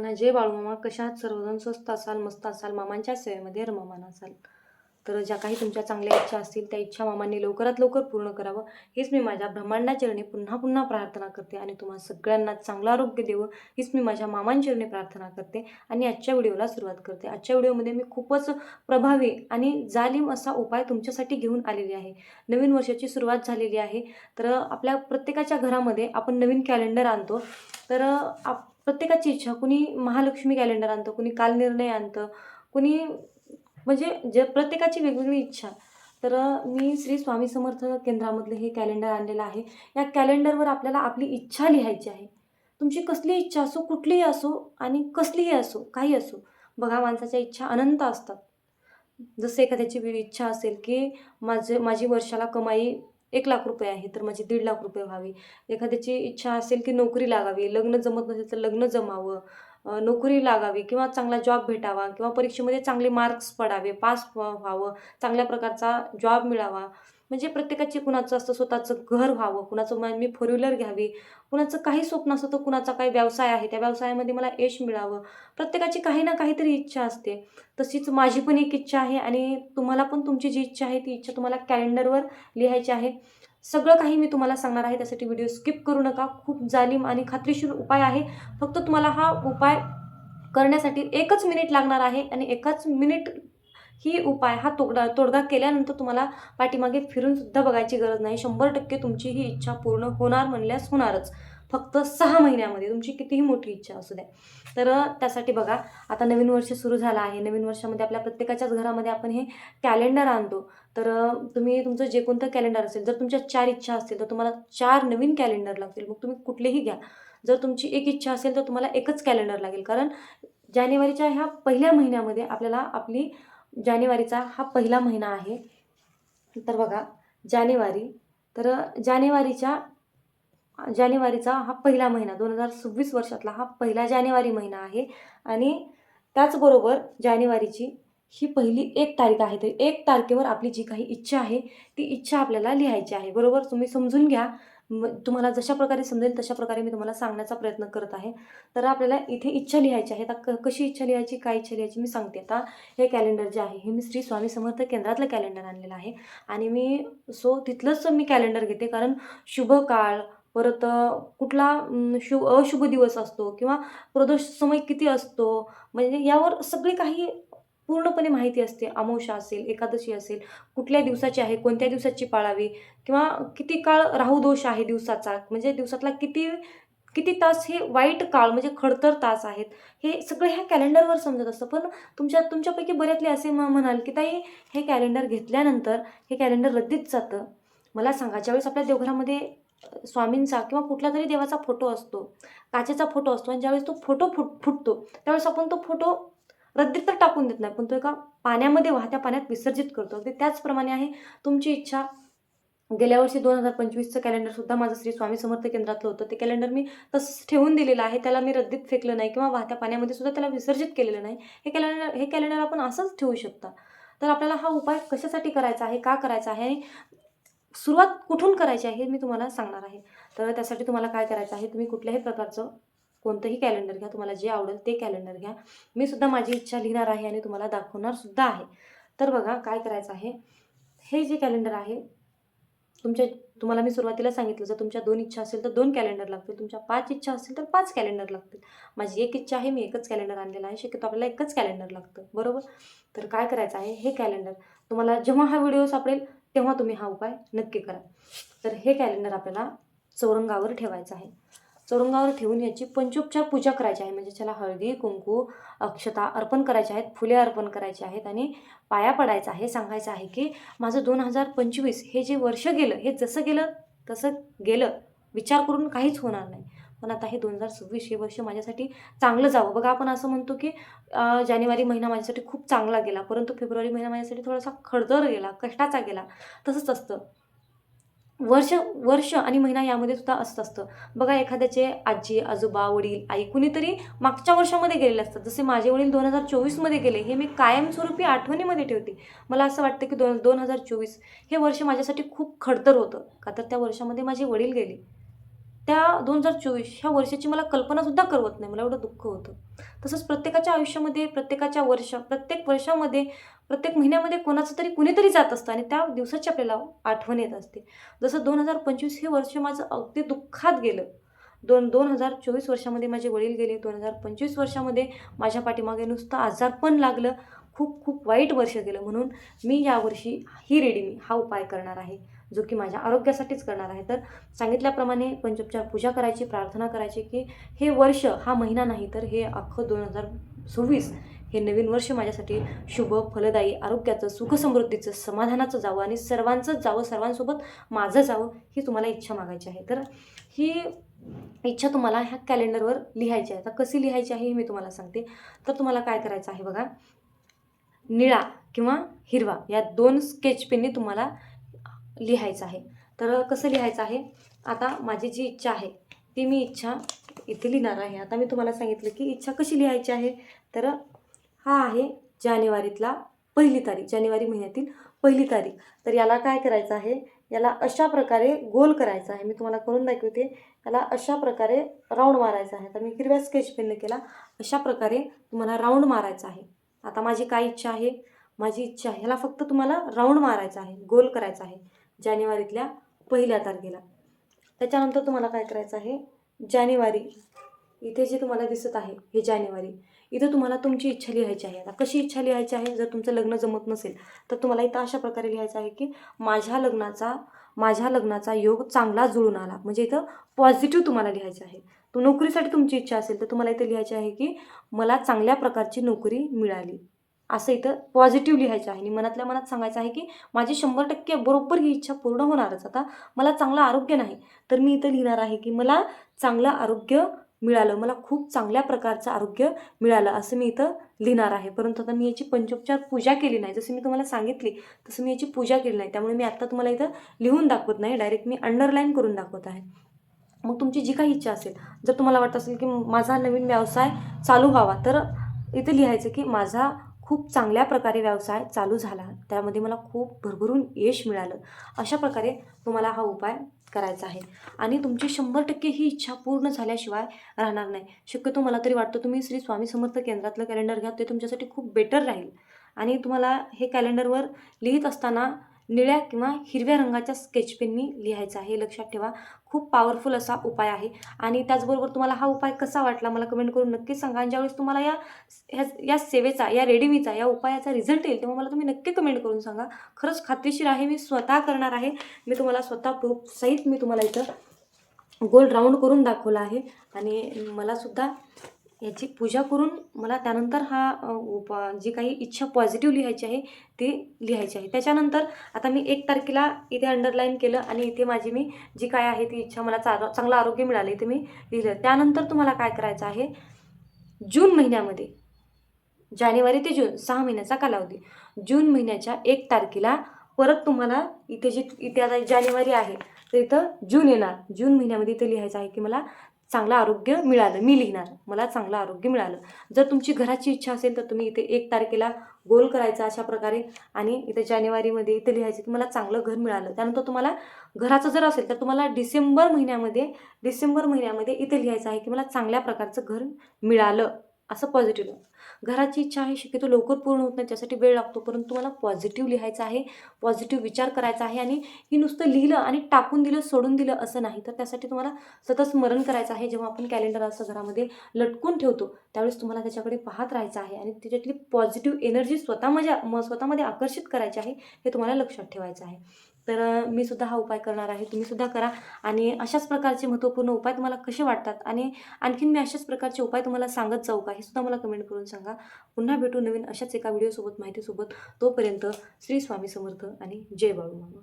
सर्वांना जय बाळूमामा कशा सर्वजण स्वस्त असाल मस्त असाल मामांच्या सेवेमध्ये रममान असाल. तर ज्या काही तुमच्या चांगल्या इच्छा असतील त्या इच्छा मामांनी लवकरात लवकर पूर्ण करावं. हेच मी माझ्या ब्रह्मांडाचरणी पुन्हा पुन्हा प्रार्थना करते आणि तुम्हाला सगळ्यांना चांगलं आरोग्य देवं हीच मी माझ्या मामांचरणी प्रार्थना करते आणि आजच्या व्हिडिओला सुरुवात करते. आजच्या व्हिडिओमध्ये मी खूपच प्रभावी आणि जालिम असा उपाय तुमच्यासाठी घेऊन आलेली आहे. नवीन वर्षाची सुरुवात झालेली आहे. तर आपल्या प्रत्येकाच्या घरामध्ये आपण नवीन कॅलेंडर आणतो. तर आप प्रत्येकाची इच्छा. कुणी महालक्ष्मी कॅलेंडर आणतं कुणी कालनिर्णय आणतं कुणी म्हणजे जे प्रत्येकाची वेगवेगळी इच्छा. तर मी श्री स्वामी समर्थ केंद्रामधलं हे कॅलेंडर आणलेलं आहे. या कॅलेंडरवर आपल्याला आपली इच्छा लिहायची आहे. तुमची कसली इच्छा असो कुठलीही असो आणि कसलीही असो काही असो बघा माणसाच्या इच्छा अनंत असतात. जसं एखाद्याची इच्छा असेल की माझे माझी वर्षाला कमाई एक लाख रुपये आहे तर माझी दीड लाख रुपये व्हावी. एखाद्याची इच्छा असेल की नोकरी लागावी लग्न जमत नसेल तर लग्न जमावं नोकरी लागावी किंवा चांगला जॉब भेटावा किंवा परीक्षेमध्ये चांगले मार्क्स पडावे पास व्हावं चांगल्या प्रकारचा जॉब मिळावा. म्हणजे प्रत्येकाची कुणाचं असतं स्वतःचं घर व्हावं कुणाचं मी फोर व्हीलर घ्यावी कुणाचं काही स्वप्न असतं तर कुणाचा काही व्यवसाय आहे त्या व्यवसायामध्ये मला यश मिळावं प्रत्येकाची काही ना काहीतरी इच्छा असते. तशीच माझी पण एक इच्छा आहे आणि तुम्हाला पण तुमची जी इच्छा आहे ती इच्छा तुम्हाला कॅलेंडरवर लिहायची आहे. सगळं काही मी तुम्हाला सांगणार आहे त्यासाठी व्हिडिओ स्किप करू नका. खूप जालिम आणि खात्रीशीर उपाय आहे. फक्त तुम्हाला हा उपाय करण्यासाठी एकच मिनिट लागणार आहे आणि एकाच मिनिट ही उपाय हा तोडा तोडगा केल्यानंतर तुम्हाला पाठीमागे फिरून सुद्धा बघायची गरज नाही. शंभर टक्के तुमची ही इच्छा पूर्ण होणार म्हणल्यास होणारच. फक्त सहा महिन्यामध्ये तुमची कितीही मोठी इच्छा असू द्या. तर त्यासाठी बघा आता नवीन वर्ष सुरू झालं आहे. नवीन वर्षामध्ये आपल्या प्रत्येकाच्याच घरामध्ये आपण हे कॅलेंडर आणतो. तर तुम्ही तुमचं जे कोणतं कॅलेंडर असेल जर तुमच्या चार इच्छा असतील तर तुम्हाला चार नवीन कॅलेंडर लागतील. मग तुम्ही कुठलेही घ्या. जर तुमची एक इच्छा असेल तर तुम्हाला एकच कॅलेंडर लागेल. कारण जानेवारीच्या ह्या पहिल्या महिन्यामध्ये आपल्याला आपली जानेवारीचा हा पहिला महिना आहे. तर बघा जानेवारी. तर जानेवारीच्या जानेवारीचा हा पहिला महिना दोन हजार सव्वीस वर्षातला हा पहिला जानेवारी महिना आहे. आणि त्याचबरोबर जानेवारीची ही पहिली एक तारीख आहे. तर एक तारखेवर आपली जी काही इच्छा आहे ती इच्छा आपल्याला लिहायची आहे. बरोबर? तुम्ही समजून घ्या. तुम्हाला जशा प्रकारे समजेल तशा प्रकारे मी तुम्हाला सांगण्याचा प्रयत्न करत आहे. तर आपल्याला इथे इच्छा लिहायची आहे. आता क कशी इच्छा लिहायची काय इच्छा लिहायची मी सांगते. आता हे कॅलेंडर जे आहे हे मी श्री स्वामी समर्थ केंद्रातलं कॅलेंडर आणलेलं आहे. आणि मी सो तिथलंच मी कॅलेंडर घेते. कारण शुभ काळ परत कुठला शुभ अशुभ दिवस असतो किंवा प्रदोष समय किती असतो म्हणजे यावर सगळी काही पूर्णपणे माहिती असते. अमावस्या असेल एकादशी असेल कुठल्या दिवसाची आहे कोणत्या दिवसाची पाळावी किंवा किती काळ राहू दोष आहे दिवसाचा? म्हणजे दिवसातला किती किती तास हे वाईट काळ म्हणजे खडतर तास आहेत. हे सगळं ह्या कॅलेंडरवर समजत असतं. पण तुमच्या तुमच्यापैकी बऱ्यातले असे म्हणाल की ताई हे कॅलेंडर घेतल्यानंतर हे कॅलेंडर रद्दीत जातं. मला सांगा ज्यावेळेस आपल्या देवघरामध्ये स्वामींचा किंवा कुठल्या तरी देवाचा फोटो असतो काचेचा फोटो असतो आणि ज्यावेळेस तो फोटो फुट फुटतो त्यावेळेस आपण तो फोटो रद्दीत तर टाकून देत नाही पण तो एका पाण्यामध्ये वाहत्या पाण्यात विसर्जित करतो. अगदी त्याचप्रमाणे आहे तुमची इच्छा. गेल्या वर्षी दोन हजार पंचवीसचं कॅलेंडरसुद्धा माझं श्री स्वामी समर्थ केंद्रातलं होतं. ते कॅलेंडर मी तसंच ठेवून दिलेलं आहे. त्याला मी रद्दीत फेकलं नाही किंवा वाहत्या पाण्यामध्ये सुद्धा त्याला विसर्जित केलेलं नाही. हे कॅलेंडर हे कॅलेंडर आपण असंच ठेवू शकता. तर आपल्याला हा उपाय कशासाठी करायचा आहे का करायचा आहे आणि सुरुवात कुठून करायची आहे हे मी तुम्हाला सांगणार आहे. तर त्यासाठी तुम्हाला काय करायचं आहे तुम्ही कुठल्याही प्रकारचं कोणतंही कॅलेंडर घ्या तुम्हाला जे आवडेल ते कॅलेंडर घ्या. मी सुद्धा माझी इच्छा लिहिणार आहे आणि तुम्हाला दाखवणार सुद्धा आहे. तर बघा काय करायचं आहे? हे जे कॅलेंडर आहे तुमच्या तुम्हाला मी सुरुवातीला सांगितलं जर तुमच्या दोन इच्छा असेल तर दोन कॅलेंडर लागतील. तुमच्या पाच इच्छा असतील तर पाच कॅलेंडर लागतील. माझी एक इच्छा आहे मी एकच कॅलेंडर आणलेला आहे. शक्यतो आपल्याला एकच कॅलेंडर लागतं. बरोबर? तर काय करायचं आहे? हे कॅलेंडर तुम्हाला जेव्हा हा व्हिडिओ सापडेल तेव्हा तुम्ही हा उपाय नक्की करा. तर हे कॅलेंडर आपल्याला चौरंगावर ठेवायचं आहे. चौरंगावर ठेवून याची पंचोपचार पूजा करायची आहे. म्हणजे त्याला हळदी कुंकू अक्षता अर्पण करायचे आहेत फुले अर्पण करायचे आहेत आणि पाया पडायचा आहे सांगायचं आहे की माझं दोन हजार पंचवीस हे जे वर्ष गेलं हे जसं गेलं तसं गेलं. विचार करून काहीच होणार नाही. पण आता हे दोन हजार सव्वीस हे वर्ष माझ्यासाठी चांगलं जावं. बघा आपण असं म्हणतो की जानेवारी महिना माझ्यासाठी खूप चांगला गेला परंतु फेब्रुवारी महिना माझ्यासाठी थोडासा खडदर गेला कष्टाचा गेला. तसंच असतं. वर्ष वर्ष आणि महिना यामध्ये सुद्धा असत असतं. बघा एखाद्याचे आजी आजोबा वडील आई कुणीतरी मागच्या वर्षामध्ये गेलेले असतात. जसे माझे वडील दोन हजार चोवीसमध्ये गेले हे मी कायमस्वरूपी आठवणीमध्ये ठेवते. मला असं वाटतं की दोन दोन हजार चोवीस हे वर्ष माझ्यासाठी खूप खडतर होतं. का तर त्या वर्षामध्ये माझे वडील गेले. त्या दोन हजार चोवीस ह्या वर्षाची मला कल्पनासुद्धा करवत नाही. मला एवढं दुःख होतं. तसंच प्रत्येकाच्या आयुष्यामध्ये प्रत्येकाच्या वर्ष प्रत्येक वर्षामध्ये प्रत्येक महिन्यामध्ये कोणाचं तरी कुणीतरी जात असतं आणि त्या दिवसाची आपल्याला आठवण येत असते. जसं दोन हजार पंचवीस हे वर्ष माझं अगदी दुःखात गेलं. दोन दोन हजार चोवीस वर्षामध्ये माझे वडील गेले. दोन हजार पंचवीस वर्षामध्ये माझ्या पाठीमागे नुसतं आजारपण लागलं. खूप खूप वाईट वर्ष गेलं म्हणून मी यावर्षी ही रेडी मी हा उपाय करणार आहे. जो की माझ्या आरोग्यासाठीच करणार आहे. तर सांगितल्याप्रमाणे पंचोपचार पूजा करायची प्रार्थना करायची की हे वर्ष हा महिना नाही तर हे अख्खं दोन हजार सव्वीस हे नवीन वर्ष माझ्यासाठी शुभ फलदायी आरोग्याचं सुखसमृद्धीचं समाधानाचं जावं आणि सर्वांचंच जावं सर्वांसोबत माझं जावं ही तुम्हाला इच्छा मागायची आहे. तर ही इच्छा तुम्हाला ह्या कॅलेंडरवर लिहायची आहे. आता कशी लिहायची आहे हे मी तुम्हाला सांगते. तर तुम्हाला काय करायचं आहे बघा. निळा किंवा हिरवा या दोन स्केच पेनने तुम्हाला लिहायचं आहे. तर कसं लिहायचं आहे? आता माझी जी इच्छा आहे ती मी इच्छा इथे लिहिणार आहे. आता मी तुम्हाला सांगितलं की इच्छा कशी लिहायची आहे? तर हा आहे जानेवारीतला पहिली तारीख जानेवारी महिन्यातील पहिली तारीख. तर याला काय करायचं आहे? याला अशा प्रकारे गोल करायचा आहे. मी तुम्हाला करून दाखवते. याला अशा प्रकारे राऊंड मारायचा आहे. तर मी हिरव्या स्केच पेनने केला. अशा प्रकारे तुम्हाला राऊंड मारायचा आहे. आता माझी काय इच्छा आहे? माझी इच्छा आहे ह्याला फक्त तुम्हाला राऊंड मारायचा आहे. गोल करायचा आहे. जानेवारीतल्या पहिल्या तारखेला. त्याच्यानंतर तुम्हाला काय करायचं आहे? जानेवारी. इथे जे तुम्हाला दिसत आहे हे जानेवारी. इथं तुम्हाला तुमची इच्छा लिहायची आहे. आता कशी इच्छा लिहायची आहे? जर तुमचं लग्न जमत नसेल तर तुम्हाला इथं अशा प्रकारे लिहायचं आहे की माझ्या लग्नाचा माझ्या लग्नाचा योग चांगला जुळून आला. म्हणजे इथं पॉझिटिव्ह तुम्हाला लिहायचं आहे. तो नोकरीसाठी तुमची इच्छा असेल तर तुम्हाला इथं लिहायची आहे की मला चांगल्या प्रकारची नोकरी मिळाली. असं इथं पॉझिटिव्ह लिहायचं आहे. आणि मनातल्या मनात सांगायचं आहे की माझी शंभर टक्के बरोबर ही इच्छा पूर्ण होणारच. आता मला चांगलं आरोग्य नाही तर मी इथं लिहिणार आहे की मला चांगलं आरोग्य मिळालं. मला खूप चांगल्या प्रकारचं आरोग्य मिळालं असं मी इथं लिहिणार आहे. परंतु आता मी याची पंचोपचार पूजा केली नाही. जसं मी तुम्हाला सांगितली तसं मी याची पूजा केली नाही. त्यामुळे मी आत्ता तुम्हाला इथं लिहून दाखवत नाही. डायरेक्ट मी अंडरलाईन करून दाखवत आहे. मग तुमची जी काही इच्छा असेल जर तुम्हाला वाटत असेल की माझा नवीन व्यवसाय चालू व्हावा तर इथं लिहायचं की माझा खूप चांगल्या प्रकारे व्यवसाय चालू झाला. त्यामध्ये मला खूप भरभरून यश मिळालं. अशा प्रकारे तुम्हाला हा उपाय करायचा आहे. आणि तुमची शंभर टक्के ही इच्छा पूर्ण झाल्याशिवाय राहणार नाही. शक्यतो मला तरी वाटतं तुम्ही श्री स्वामी समर्थ केंद्रातलं कॅलेंडर घ्या. ते तुमच्यासाठी खूप बेटर राहील. आणि तुम्हाला हे कॅलेंडरवर लिहित असताना निळ्या किंवा हिरव्या रंगाच्या स्केच पेननी लिहायचं आहे. हे लक्षात ठेवा. खूप पॉवरफुल असा उपाय आहे. आणि त्याचबरोबर तुम्हाला हा उपाय कसा वाटला मला कमेंट करून नक्की सांगा. आणि ज्यावेळेस तुम्हाला या ह्या या सेवेचा या रेडीमीचा या उपायाचा रिझल्ट येईल तेव्हा मला तुम्ही नक्की कमेंट करून सांगा. खरंच खात्रीशीर आहे. मी स्वतः करणार आहे. मी तुम्हाला स्वतः प्रूफ सहित मी तुम्हाला इथं गोल राऊंड करून दाखवला आहे. आणि मलासुद्धा याची पूजा करून मला त्यानंतर हा उपा जी काही इच्छा पॉझिटिव्ह लिहायची आहे ती लिहायची आहे. त्याच्यानंतर आता मी एक तारखेला इथे अंडरलाईन केलं आणि इथे माझी मी जी काय आहे ती इच्छा मला चार चांगलं आरोग्य मिळालं इथे मी लिहिलं. त्यानंतर तुम्हाला काय करायचं आहे जून महिन्यामध्ये जानेवारी ते जून सहा महिन्याचा कालावधी. जून महिन्याच्या एक तारखेला परत तुम्हाला इथे जी इथे आता जानेवारी आहे तर इथं जून येणार. जून महिन्यामध्ये इथे लिहायचं आहे की मला चांगलं आरोग्य मिळालं. मी लिहिणार मला चांगलं आरोग्य मिळालं. जर तुमची घराची इच्छा असेल तर तुम्ही इथे एक तारखेला गोल करायचा अशा प्रकारे आणि इथे जानेवारीमध्ये इथे लिहायचं की मला चांगलं घर मिळालं. त्यानंतर तुम्हाला घराचं जर असेल तर तुम्हाला डिसेंबर महिन्यामध्ये डिसेंबर महिन्यामध्ये इथे लिहायचं आहे की मला चांगल्या प्रकारचं घर मिळालं. असं पॉझिटिव्ह घराची इच्छा आहे शक्यतो लवकर पूर्ण होत नाही त्यासाठी वेळ लागतो. परंतु तुम्हाला पॉझिटिव्ह लिहायचं आहे पॉझिटिव्ह विचार करायचा आहे आणि ही नुसतं लिहिलं आणि टाकून दिलं सोडून दिलं असं नाही. तर त्यासाठी तुम्हाला सतत स्मरण करायचं आहे. जेव्हा आपण कॅलेंडर असं घरामध्ये लटकून ठेवतो त्यावेळेस तुम्हाला त्याच्याकडे पाहत राहायचं आहे आणि त्याच्यातली पॉझिटिव्ह एनर्जी स्वतःमध्ये म स्वतःमध्ये आकर्षित करायची आहे हे तुम्हाला लक्षात ठेवायचं आहे. तर मी सुद्धा हा उपाय करणार आहे. तुम्ही सुद्धा करा. आणि अशाच प्रकारचे महत्त्वपूर्ण उपाय तुम्हाला कसे वाटतात? आणि आणखीन मी अशाच प्रकारचे उपाय तुम्हाला सांगत जाऊ का? हे सुद्धा मला कमेंट करून सांगा. पुन्हा भेटू नवीन अशाच एका व्हिडिओसोबत माहितीसोबत. तोपर्यंत श्री स्वामी समर्थ आणि जय बाळू मामा